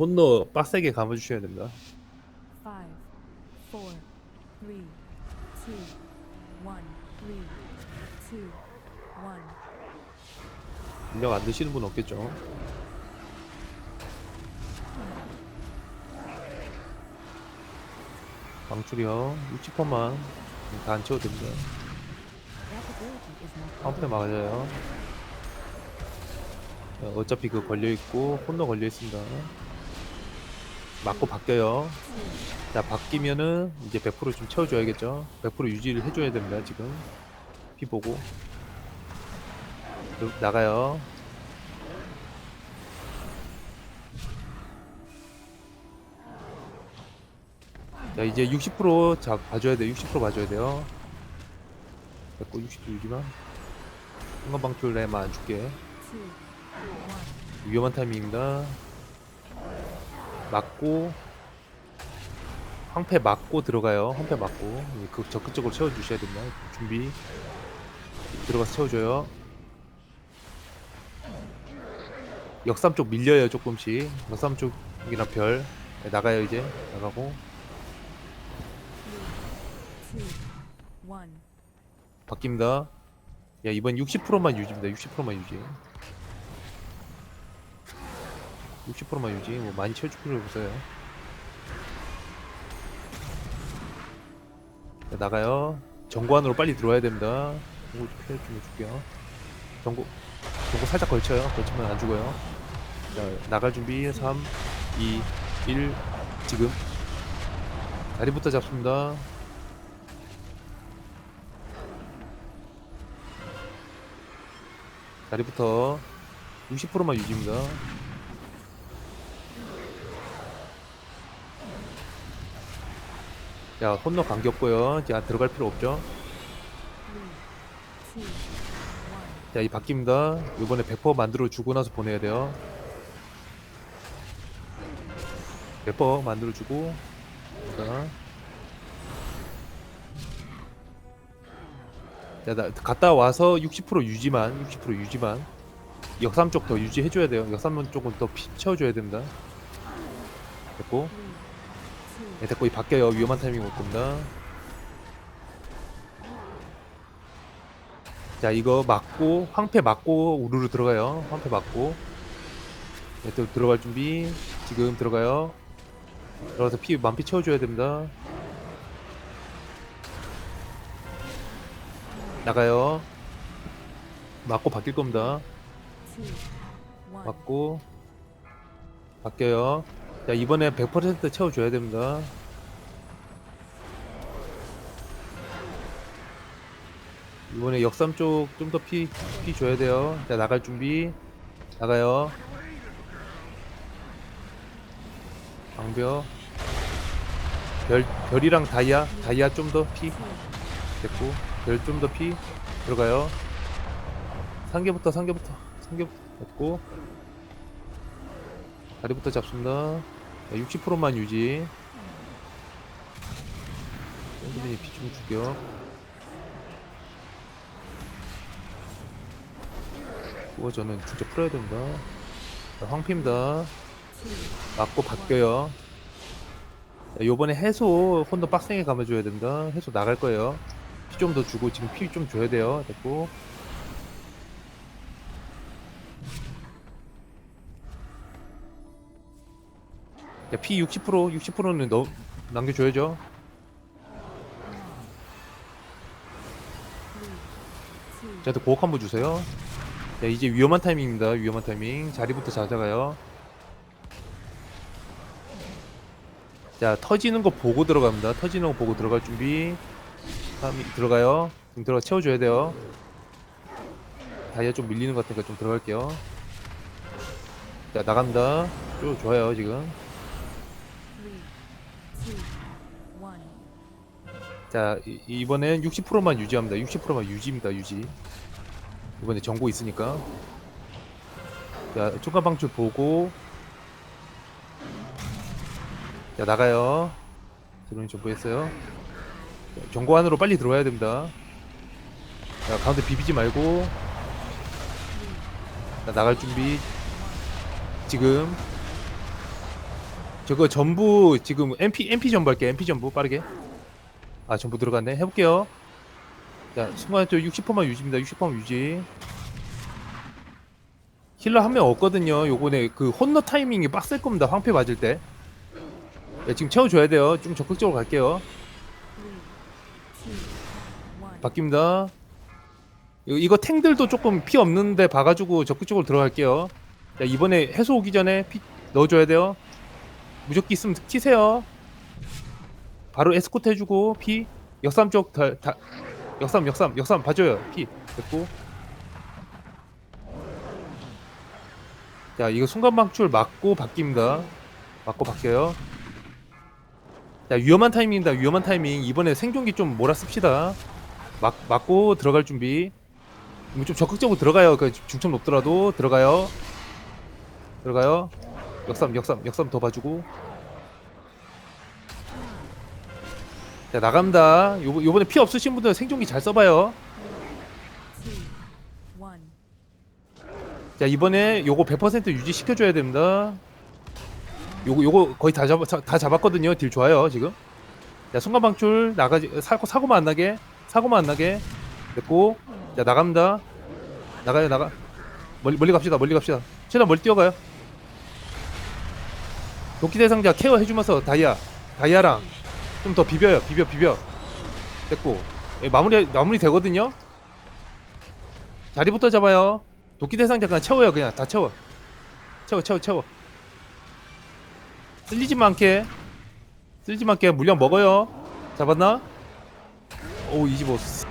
혼노 빡세게 감아주셔야 됩니다. 인력 안 드시는 분 없겠죠? 방출이요. 60%만 다 안 채워도 됩니다. 한패 맞아요. 자, 어차피 그 걸려있고, 혼노 걸려있습니다. 맞고 바뀌어요. 자, 바뀌면은 이제 100%좀 채워줘야겠죠? 100% 유지를 해줘야 됩니다, 지금. 피 보고. 나가요. 자, 이제 60% 자, 봐줘야 돼요. 60% 봐줘야 돼요. 됐고, 60% 유지만. 순간 방출 내만 안 줄게. 위험한 타이밍입니다. 맞고 황패 맞고 들어가요. 맞고 예, 그 적극적으로 채워주셔야 됩니다. 준비 들어가서 채워줘요. 역삼 쪽 밀려요 조금씩. 역삼 쪽이나 별 네, 나가요 이제 나가고. 바뀝니다. 야 이번 60%만 유지입니다. 60%만 유지. 60%만 유지. 뭐 많이 채워줄 필요 없어요. 자, 나가요. 정관으로 빨리 들어와야 됩니다. 이거 좀 해줄게요. 정고 정고 살짝 걸쳐요. 걸치면 안 죽어요. 자 나갈 준비 3, 2, 1 지금 다리부터 잡습니다. 다리부터 60%만 유지입니다. 야, 관계 없고요. 자, 들어갈 필요 없죠. 자, 이 바뀝니다. 이번에 100% 만들어 주고 나서 보내야 돼요. 100% 만들어 주고. 자. 자, 나 갔다 와서 60% 유지만, 60% 유지만. 역삼 쪽 더 유지해 줘야 돼요. 역삼 쪽은 더 피, 채워 줘야 됩니다. 됐고. Two, 네, 바뀌어요. 위험한 타이밍 올 겁니다. 자, 이거 맞고 황패 맞고 우르르 들어가요. 황패 맞고. 네, 또 들어갈 준비. 지금 들어가요. 들어가서 피 만피 채워줘야 됩니다. 나가요. 맞고 바뀔 겁니다. 맞고 바뀌어요. 자 이번에 100% 채워줘야 됩니다. 이번에 역삼 쪽 좀 더 피 피 줘야 돼요. 자 나갈 준비 나가요. 방벽 별 별이랑 다이아 다이아 좀 더 피 됐고 별 좀 더 피 들어가요. 상계부터 상계부터 상계부터 됐고 다리부터 잡습니다. 60%만 유지. 샌드빈이 피좀 줄게요. 그거 저는 진짜 풀어야 됩니다. 자, 황피입니다. 맞고 바뀌어요. 자, 요번에 해소 혼도 빡세게 감아줘야 됩니다. 해소 나갈 거예요. 피 좀 더 주고 지금 피 좀 줘야 돼요. 됐고. 야, 피 60% 60%는 너 남겨줘야죠. 저한테 고억 한번 주세요. 자, 이제 위험한 타이밍입니다. 위험한 타이밍. 자리부터 찾아가요. 자, 터지는 거 보고 들어갑니다. 터지는 거 보고 들어갈 준비. 3, 들어가요. 지금 들어가 채워줘야 돼요. 다이아 좀 밀리는 것 같으니까 좀 들어갈게요. 자, 나갑니다. 쭉 좋아요, 지금. 자, 이, 이번엔 60%만 유지합니다. 60%만 유지입니다, 유지. 이번에 정보 있으니까. 자, 중간 방출 보고. 자, 나가요. 드론이 정보했어요. 자, 정보 안으로 빨리 들어와야 됩니다. 자, 가운데 비비지 말고. 자, 나갈 준비. 지금. 저거 전부 지금 MP MP 전부 할게. MP 전부. 빠르게. 아 전부 들어갔네. 해볼게요. 자 순간 또 60%만 유지입니다. 60%만 유지. 힐러 한 명 없거든요. 요번에 그 혼너 타이밍이 빡셀 겁니다. 황폐 맞을 때. 야, 지금 채워줘야 돼요. 좀 적극적으로 갈게요. 바뀝니다. 이거 탱들도 조금 피 없는데 봐가지고 적극적으로 들어갈게요. 자 이번에 해소 오기 전에 피 넣어줘야 돼요 무적기 있으면 키세요. 바로 에스코트 해주고 피. 역삼 쪽 다, 다 역삼 역삼 역삼 봐줘요. 피. 됐고. 자 이거 순간 방출 맞고 바뀝니다. 맞고 바뀌어요. 자 위험한 타이밍입니다. 위험한 타이밍. 이번에 생존기 좀 몰아씁시다. 막 맞고 들어갈 준비. 좀 적극적으로 들어가요. 그 중점 높더라도 들어가요. 들어가요 역삼 역삼 역삼 더 봐주고. 자 나갑니다. 요, 요번에 피 없으신 분들 생존기 잘 써봐요. 자 이번에 요거 100% 유지 시켜줘야 됩니다. 요거 요거 거의 다 잡, 다 잡았거든요. 딜 좋아요 지금. 자 순간 방출 나가지 사고 사고만 안 나게 사고만 안 나게 됐고. 자 나갑니다. 나가요 나가. 멀리 멀리 갑시다 멀리 갑시다. 최대한 멀리 뛰어가요 도끼 대상자 케어 해주면서 다이아 다이아랑 좀 더 비벼요. 비벼 비벼. 됐고. 예, 마무리 마무리 되거든요? 자리부터 잡아요. 도끼 대상자 그냥 채워요. 그냥 다 채워. 채워 채워 채워. 쓸리지만 않게. 쓸리지만 않게 물량 먹어요. 잡았나? 오 이지보스